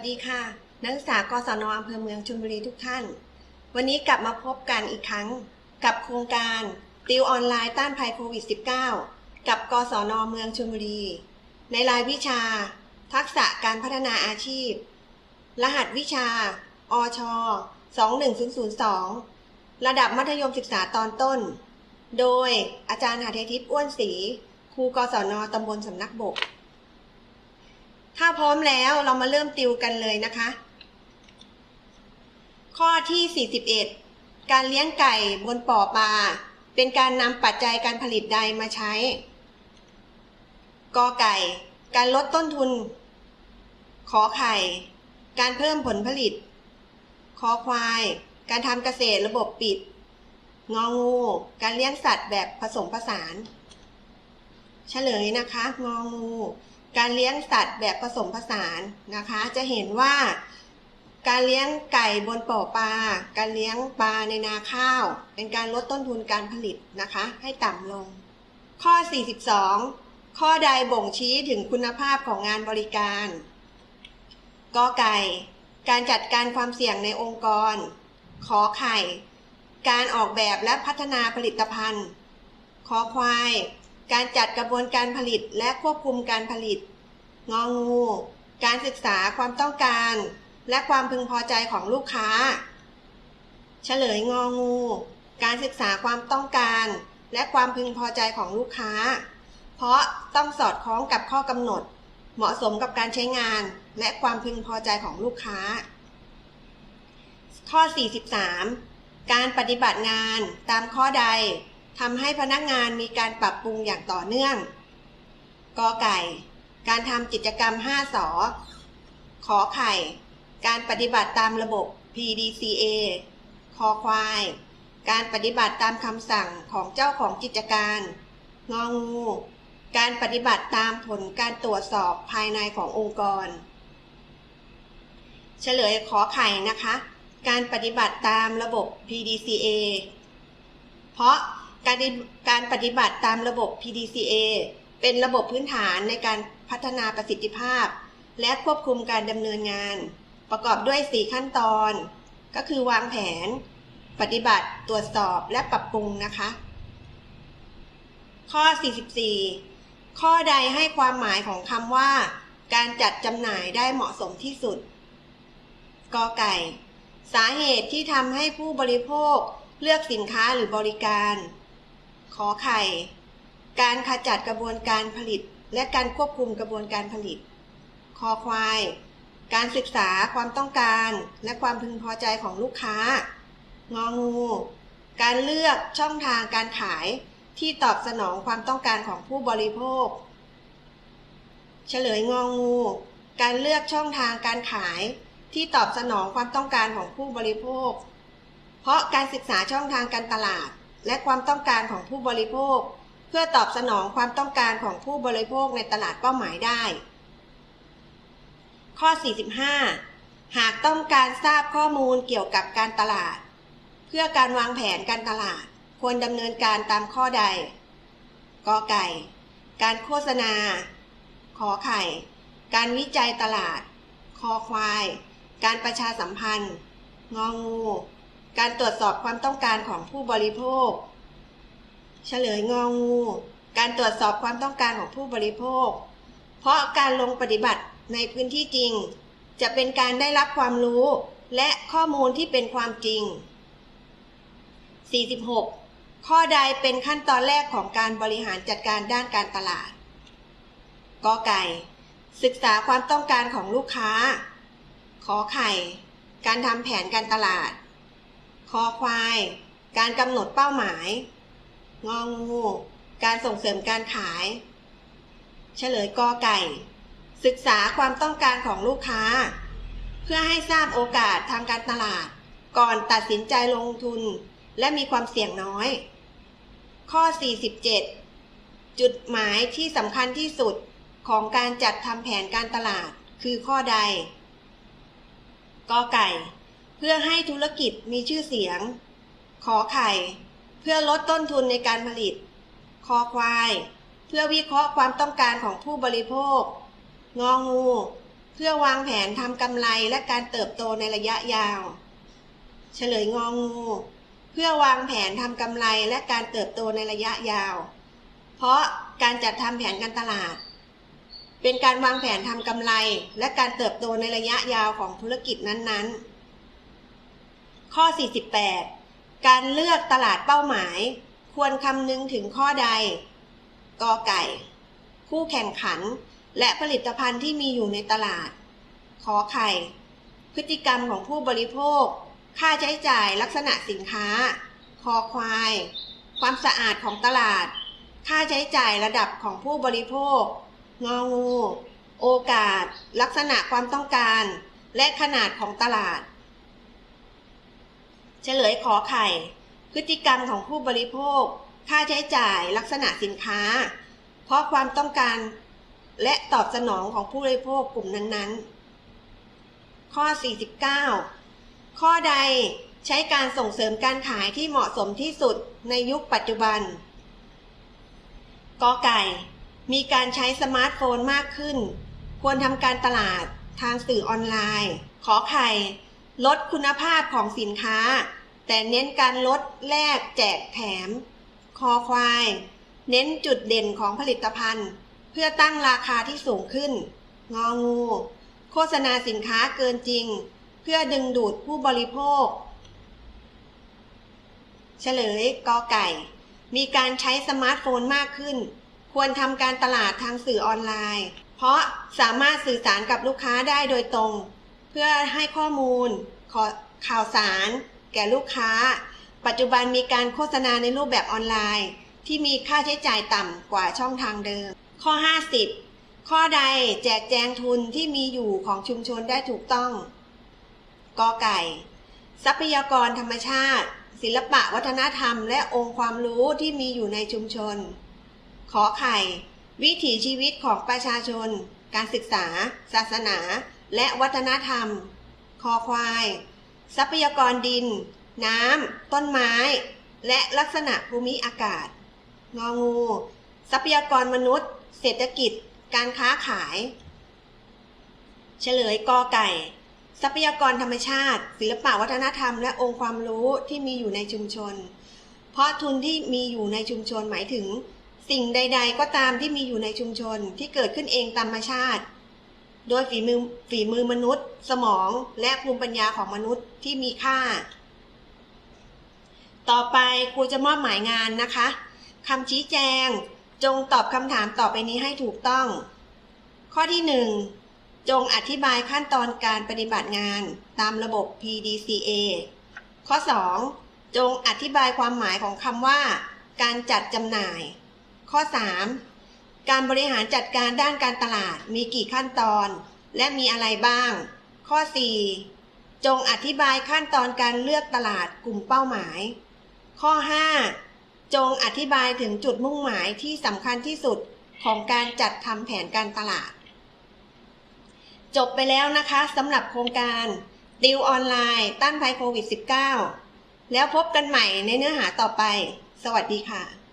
วัสดีค่ะ นักศึกษากศนอำเภอเมืองชลบุรีทุกท่าน วันนี้กลับมาพบกันอีกครั้งกับโครงการติวออนไลน์ต้านภัยโควิด -19 กับกศนเมืองชลบุรี ในรายวิชา ทักษะการพัฒนาอาชีพ รหัสวิชา อช 21002 ระดับมัธยมศึกษาตอนต้น โดยอาจารย์หาเททิพย์อ้วนศรีครูกศนตำบลสำนักบก ถ้าพร้อมแล้วเรามาเริ่มติวกันเลยนะคะ ข้อที่ 41 การเลี้ยงไก่บนป่อปลา เป็นการนำปัจจัยการผลิตใดมาใช้ กอไก่ การลดต้นทุน ขอไข่ การเพิ่มผลผลิต คอควาย การทำเกษตรระบบปิด งองู การเลี้ยงสัตว์แบบผสมผสาน เฉลยนะคะ งองู การเลี้ยงสัตว์แบบผสมผสานนะคะ จะเห็นว่า การเลี้ยงไก่บนป่อปลา การเลี้ยงปลาในนาข้าว เป็นการลดต้นทุนการผลิตนะคะ ให้ต่ำลง ข้อ 42 ข้อใดบ่งชี้ถึงคุณภาพของงานบริการกอไก่ การจัดการความเสี่ยงในองค์กร ขอไข่ การออกแบบและพัฒนาผลิตภัณฑ์ ขอควาย การจัดกระบวนการผลิตและควบคุมการผลิต งองู การศึกษาความต้องการ และความพึงพอใจของลูกค้า เฉลยงองู การศึกษาความต้องการ และความพึงพอใจของลูกค้า เพราะต้องสอดคล้องกับข้อกำหนด เหมาะสมกับการใช้งาน และความพึงพอใจของลูกค้า ข้อ 43 การปฏิบัติงานตามข้อใด ทำให้พนักงานมีการปรับปรุงอย่างต่อเนื่อง กอไก่ การทำกิจกรรม 5 สอ ขอไข่ การปฏิบัติตามระบบ PDCA คอควาย การปฏิบัติตามคำสั่งของเจ้าของกิจการ งองู การปฏิบัติตามผลการตรวจสอบภายในขององค์กร เฉลยขอไข่นะคะ การปฏิบัติตามระบบ PDCA เพราะ การการปฏิบัติตามระบบ PDCA เป็นระบบพื้นฐานในการพัฒนาประสิทธิภาพ และควบคุมการดำเนินงาน ประกอบด้วย 4 ขั้นตอน ก็คือวางแผน ปฏิบัติตรวจสอบและปรับปรุงนะคะ ข้อ 44 ข้อใดให้ความหมายของคำว่า การจัดจำหน่ายได้เหมาะสมที่สุดกอไก่ สาเหตุที่ทำให้ผู้บริโภคเลือกสินค้าหรือบริการ ขอไข่ การขจัดกระบวนการผลิต และการควบคุมกระบวนการผลิต คอควาย การศึกษาความต้องการและความพึงพอใจของลูกค้า งองู การเลือกช่องทางการขายที่ตอบสนองความต้องการของผู้บริโภค เฉลยงองู การเลือกช่องทางการขายที่ตอบสนองความต้องการของผู้บริโภค เพราะการศึกษาช่องทางการตลาด และความต้องการของผู้บริโภค เพื่อตอบสนองความต้องการของผู้บริโภคในตลาดเป้าหมายได้ ข้อ 45 หากต้องการทราบข้อมูลเกี่ยวกับการตลาด เพื่อการวางแผนการตลาด ควรดำเนินการตามข้อใดกอไก่ การโฆษณา ขอไข่ การวิจัยตลาด คอควาย การประชาสัมพันธ์ งองู การตรวจสอบความต้องการของผู้บริโภค เฉลยงองู การตรวจสอบความต้องการของผู้บริโภค เพราะการลงปฏิบัติในพื้นที่จริง จะเป็นการได้รับความรู้ และข้อมูลที่เป็นความจริง 46 ข้อใดเป็นขั้นตอนแรกของการบริหารจัดการด้านการตลาดกอไก่ ศึกษาความต้องการของลูกค้า ขอไข่ การทำแผนการตลาด คอควาย การกำหนดเป้าหมาย งองู การส่งเสริมการขาย เฉลยกอไก่ ศึกษาความต้องการของลูกค้า เพื่อให้ทราบโอกาสทางการตลาด ก่อนตัดสินใจลงทุน และมีความเสี่ยงน้อย ข้อ 47 จุดหมายที่สำคัญที่สุดของการจัดทำแผนการตลาดคือข้อใดกอไก่ เพื่อให้ธุรกิจมีชื่อเสียง ขอไข่ เพื่อลดต้นทุนในการผลิต คอควาย เพื่อวิเคราะห์ความต้องการของผู้บริโภค งองู เพื่อวางแผนทำกำไรและการเติบโตในระยะยาว เฉลยงองู เพื่อวางแผนทำกำไรและการเติบโตในระยะยาว เพราะการจัดทำแผนการตลาด เป็นการวางแผนทำกำไรและการเติบโตในระยะยาวของธุรกิจนั้นๆ ข้อ 48 การเลือกตลาดเป้าหมาย ควรคำนึงถึงข้อใดกอไก่ คู่แข่งขัน และผลิตภัณฑ์ที่มีอยู่ในตลาด ขอไข่ พฤติกรรมของผู้บริโภค ค่าใช้จ่ายลักษณะสินค้า คอควาย ความสะอาดของตลาด ค่าใช้จ่ายระดับของผู้บริโภค งองู โอกาส ลักษณะความต้องการ และขนาดของตลาด ลยขอไข่ พฤติกรรมของผู้บริโภค ค่าใช้จ่ายลักษณะสินค้า เพราะความต้องการ และตอบสนองของผู้บริโภคกลุ่มนั้นๆ ข้อ 49 ข้อใดใช้การส่งเสริมการขายที่เหมาะสมที่สุดในยุคปัจจุบันกอไก่ มีการใช้สมาร์ทโฟนมากขึ้น ควรทำการตลาดทางสื่อออนไลน์ ขอไข่ ลดคุณภาพของสินค้า แต่เน้นการลดแลกแจกแถม คอควาย เน้นจุดเด่นของผลิตภัณฑ์ เพื่อตั้งราคาที่สูงขึ้น งองู โฆษณาสินค้าเกินจริง เพื่อดึงดูดผู้บริโภค เฉลยกอไก่ มีการใช้สมาร์ทโฟนมากขึ้น ควรทำการตลาดทางสื่อออนไลน์ เพราะสามารถสื่อสารกับลูกค้าได้โดยตรง เพื่อให้ข้อมูลขอข่าวสาร แก่ลูกค้า ปัจจุบันมีการโฆษณาในรูปแบบออนไลน์ ที่มีค่าใช้จ่ายต่ำกว่าช่องทางเดิม ข้อ 50 ข้อใดแจกแจงทุนที่มีอยู่ของชุมชนได้ถูกต้องกอไก่ ทรัพยากรธรรมชาติ ศิลปะวัฒนธรรม และองค์ความรู้ที่มีอยู่ในชุมชน ขอไข่ วิถีชีวิตของประชาชน การศึกษา ศาสนา และวัฒนธรรม คอควาย ทรัพยากรดิน น้ำ ต้นไม้ และลักษณะภูมิอากาศ งองู ทรัพยากรมนุษย์ เศรษฐกิจ การค้าขาย เฉลยกอไก่ ทรัพยากรธรรมชาติ ศิลปะวัฒนธรรม และองค์ความรู้ที่มีอยู่ในชุมชน เพราะทุนที่มีอยู่ในชุมชนหมายถึง สิ่งใด ๆ ก็ตามที่มีอยู่ในชุมชนที่เกิดขึ้นเองตามธรรมชาติ โดยฝีมือฝีมือมนุษย์ สมองและภูมิปัญญาของมนุษย์ที่มีค่า ต่อไปครูจะมอบหมายงานนะคะคำชี้แจง จงตอบคำถามต่อไปนี้ให้ถูกต้อง ข้อที่ 1 จงอธิบายขั้นตอนการปฏิบัติงานตามระบบ PDCA ข้อ 2 จงอธิบายความหมายของคำว่า การจัดจำหน่าย ข้อ 3 การบริหารจัดการด้านการตลาดมีกี่ขั้นตอน และมีอะไรบ้าง ข้อ 4 จงอธิบายขั้นตอนการเลือกตลาดกลุ่มเป้าหมาย ข้อ 5 จงอธิบายถึงจุดมุ่งหมายที่สำคัญที่สุดของการจัดทำแผนการตลาด จบไปแล้วนะคะสำหรับโครงการดิวออนไลน์ต้านภัยโควิด -19 แล้วพบกันใหม่ในเนื้อหาต่อไป สวัสดีค่ะ